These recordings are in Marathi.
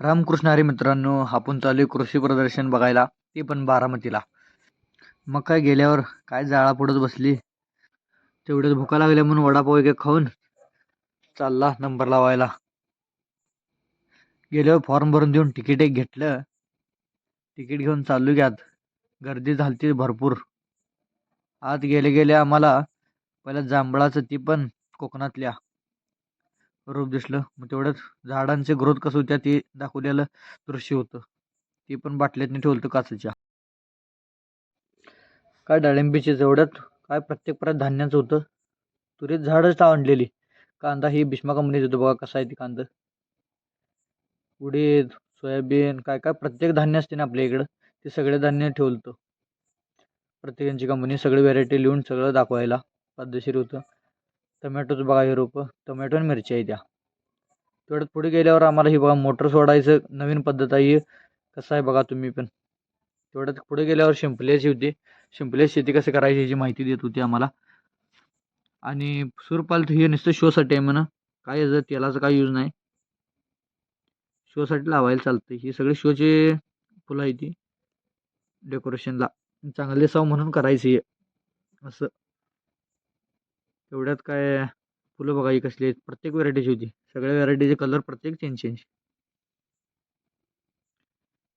रामकृष्ण हरी मित्रांनो आपण चालू आहे कृषी प्रदर्शन बघायला ते पण बारामतीला. मग काय गेल्यावर काय जाळा पडत बसली? तेवढ्यात भुका लागल्या म्हणून वडापाव एक खाऊन चालला नंबर लावायला. गेल्यावर फॉर्म भरून देऊन तिकीट एक घेतलं. तिकीट घेऊन चाललो घ्यात गर्दी झालती भरपूर. आत गेले गेले आम्हाला पहिला जांभळाचं ती पण कोकणातल्या. रूप दिसलं. मग तेवढ्याच झाडांचे ग्रोथ कसं होत्या ते दाखवलेलं दृश्य होतं. ते पण बाटल्यातनी ठेवलं होतं काचेच्या. काय डाळिंबीचे जेवढ्यात काय प्रत्येक परत धान्याचं होतं. तुरीत झाडच आणलेली कांदा ही भीष्मा कंपनीच होतं बघा कसा आहे ती कांदा. उडीद सोयाबीन काय काय प्रत्येक धान्य असते ना आपल्या इकडं ते सगळे धान्य ठेवलं होतं प्रत्येकांची कंपनी सगळी व्हेरायटी लिहून सगळं दाखवायला पद्धतशीर होतं. टमॅटोचं बघा हे रोपं. टमॅटो आणि मिरची आहे त्या. तेवढ्यात पुढे गेल्यावर आम्हाला ही बघा मोटर सोडायचं नवीन पद्धत आहे. कसं आहे बघा तुम्ही पण. तेवढ्यात पुढे गेल्यावर शिंपल्याची होती. शिंपल्याची शेती कसं करायची याची माहिती देत होती आम्हाला. आणि सुरपाल हे नुसतं शोसाठी आहे म्हणा. काय याचं तेलाचं काय यूज नाही. शोसाठी लावायला चालतं ही सगळे शोचे फुलं आहे ती. डेकोरेशनला चांगले सव म्हणून करायची आहे असं. एवढ्यात काय फुलं बघा ही कसली आहेत? प्रत्येक व्हरायटीची होती. सगळ्या व्हरायटीचे कलर प्रत्येक चेंज चेंज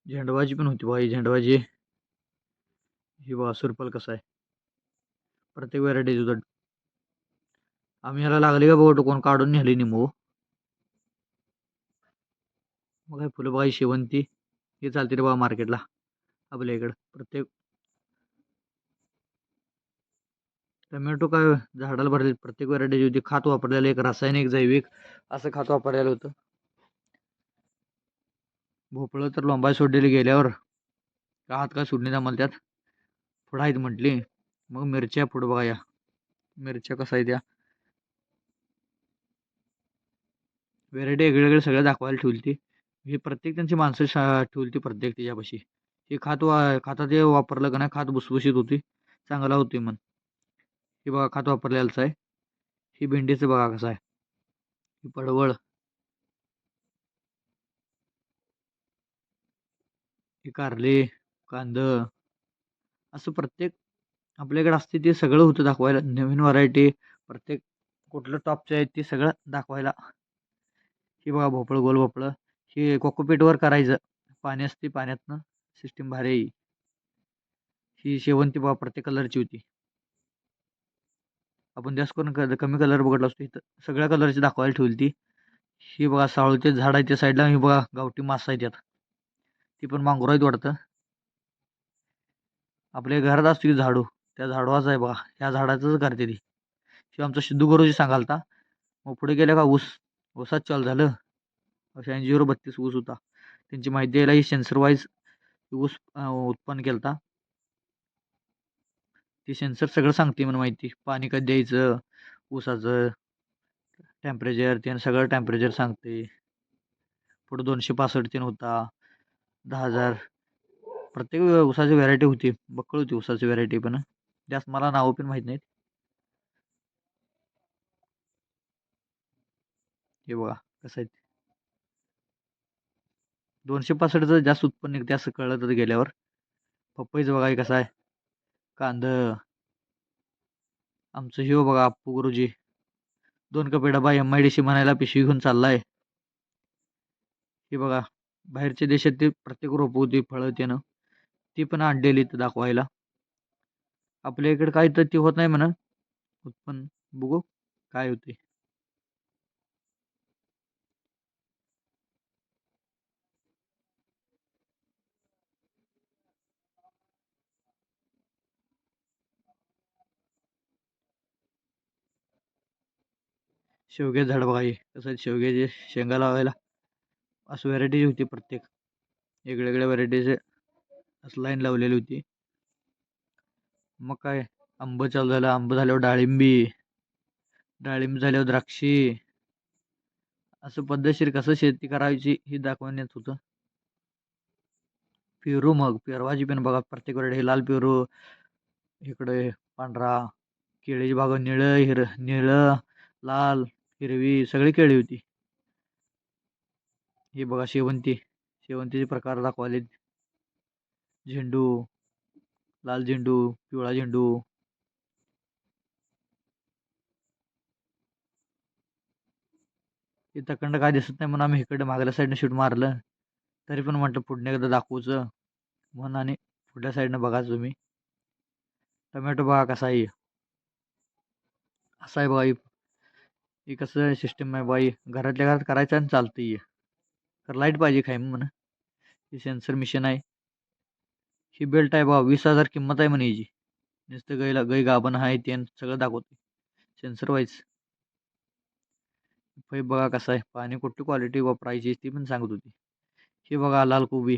झेंडवाची पण होती बघा ही झेंडवाची ही बघा सुरपल कसा आहे? प्रत्येक व्हरायटीची होतं आम्ही ह्याला लागली का बघतो कोण काढून नेली निमो मग काय फुलं बघा ही शेवंती. हे चालते रे बाबा मार्केटला आपल्या इकडं. प्रत्येक टोमॅटो काय झाडाला भरले प्रत्येक व्हरायटीची होती. खात वापरलेलं एक रासायनिक जैविक असं खात वापरलेलं होतं. भोपळं तर लोंबाय सोडलेली गेल्यावर का हात काय सोडणे आम्हाला त्यात? पुढं आहेत म्हटली. मग मिरच्या पुढं बघा या. मिरच्या कसं आहे त्या? व्हेरायटी वेगवेगळे सगळ्या दाखवायला ठेवली ती हे प्रत्येक त्यांची माणसं शा ठेवली ती प्रत्येक त्याच्यापाशी. हे खात वा खातात वापरलं का नाही खात भुसभुशीत होती. चांगला होती मन हे बघा खात वापरलेलंच आहे. ही भेंडीचं बघा कसं आहे. ही पडवळ. ही कारले कांदं. असं प्रत्येक आपल्याकडे असते ते सगळं होतं दाखवायला. नवीन व्हरायटी प्रत्येक कुठलं टॉपचे आहेत ते सगळं दाखवायला. ही बघा भोपळं गोल भोपळं. हे कोकोपीटवर करायचं. पाणी असते पाण्यातनं. सिस्टीम भारी ही. शेवंती बघा प्रत्येक कलरची होती. आपण जास्त करून क कमी कलर बघितला असतो. इथं सगळ्या कलरची दाखवायला ठेवली ती. ही बघा साळूचे झाड आहे त्या साईडला ही बघा गावठी मासा आहे त्यात. ती पण मांगुर आहेत वाटतं. आपल्या घरात असतो की झाडू. त्या झाडवाचं आहे बघा. ह्या झाडाचंच करते ती. शिवाय आमचा सिद्धू गुरुजी सांगालता मग पुढे गेल्या का ऊस? ऊसात चालू झालं. ऐंशी झिरो बत्तीस ऊस होता. त्यांची माहिती द्यायला ही सेन्सर वाईज ऊस उत्पन्न केला होता ती सेन्सर सगळं सांगते मला माहिती. पाणी कधी द्यायचं? ऊसाचं टेम्परेचर त्यानं सगळं टेम्परेचर सांगते पुढं दोनशे पासष्ट तीन होता. दहा हजार. प्रत्येक ऊसाची व्हरायटी होती. बक्कळ होती ऊसाची व्हरायटी पण. जास्त मला नावं पण माहीत नाहीत. हे बघा कसं आहे दोनशे पासष्टचं जास्त उत्पन्न निघते असं कळलं तर गेल्यावर. पपईचं बघा हे कसं आहे. कांद. आमचं हिओ बघा अप्पू गुरुजी. दोन कपे डबा एम आय डी सी म्हणायला पिशवी घेऊन चाललाय. हे बघा बाहेरच्या देशात ते प्रत्येक रोप होती फळं त्यानं. ती पण आणलेली इथं दाखवायला. आपल्या इकडे काही तर ते होत नाही म्हणा. उत्पन्न बघू काय होते शेवग्याचं झाड बघा हे. कसं शेवग्याचे शेंगा लावायला. असं व्हरायटी होती प्रत्येक. वेगवेगळ्या व्हरायटीचे असं लाईन लावलेली होती. मग काय? आंबं चालू झालं. आंबं झाल्यावर डाळिंबी. डाळिंब झाल्यावर द्राक्षी. असं पद्धतशीर कसं शेती करायची हे दाखवण्यात होतं. पेरू मग. पेरवाची पण बघा प्रत्येक व्हरायटी लाल पेरू. इकडे पांढरा. केळीची बाग निळं हिर निळं लाल. हिरवी सगळी केळी होती. हे बघा शेवंती. शेवंतीचे प्रकार दाखवाले झेंडू लाल झेंडू पिवळा झेंडू. इथंकडं काय दिसत नाही म्हणून आम्ही इकडे मागल्या साईडनं शूट मारलं. तरी पण म्हटलं पुढनं एकदा दाखवूचं. म्हणून आणि पुढल्या साईडनं बघा तुम्ही. टमॅटो बघा कसा आहे. असा आहे बघा ही कसं सिस्टम आहे बाई. घरातल्या घरात करायचं आणि चालतं आहे तर लाइट पाहिजे काय म्हणा. ही सेन्सर मिशन आहे. ही बेल्ट आहे बा वीस हजार किंमत आहे म्हणे हिची. नुसतं गैला गै गाभण आहे ते आणि सगळं दाखवते सेन्सर वाईज. हे बघा कसं आहे. पाणी कुठली क्वालिटी वापरायची ती पण सांगत होती. हे बघा लाल कोबी.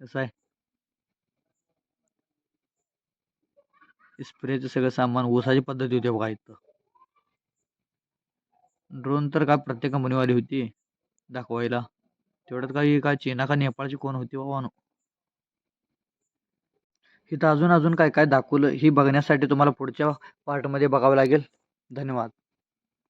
कसं आहे? स्प्रेचं सगळं सामान. ऊसाची पद्धती होती बघा इथं. ड्रोन तर काय प्रत्येक कंपनीवाली होती दाखवायला. तेवढ्यात काही काय चीना का नेपाळची कोण होती बाबा नो इथं अजून अजून काय काय दाखवलं ही बघण्यासाठी तुम्हाला पुढच्या पार्टमध्ये बघावं लागेल. धन्यवाद.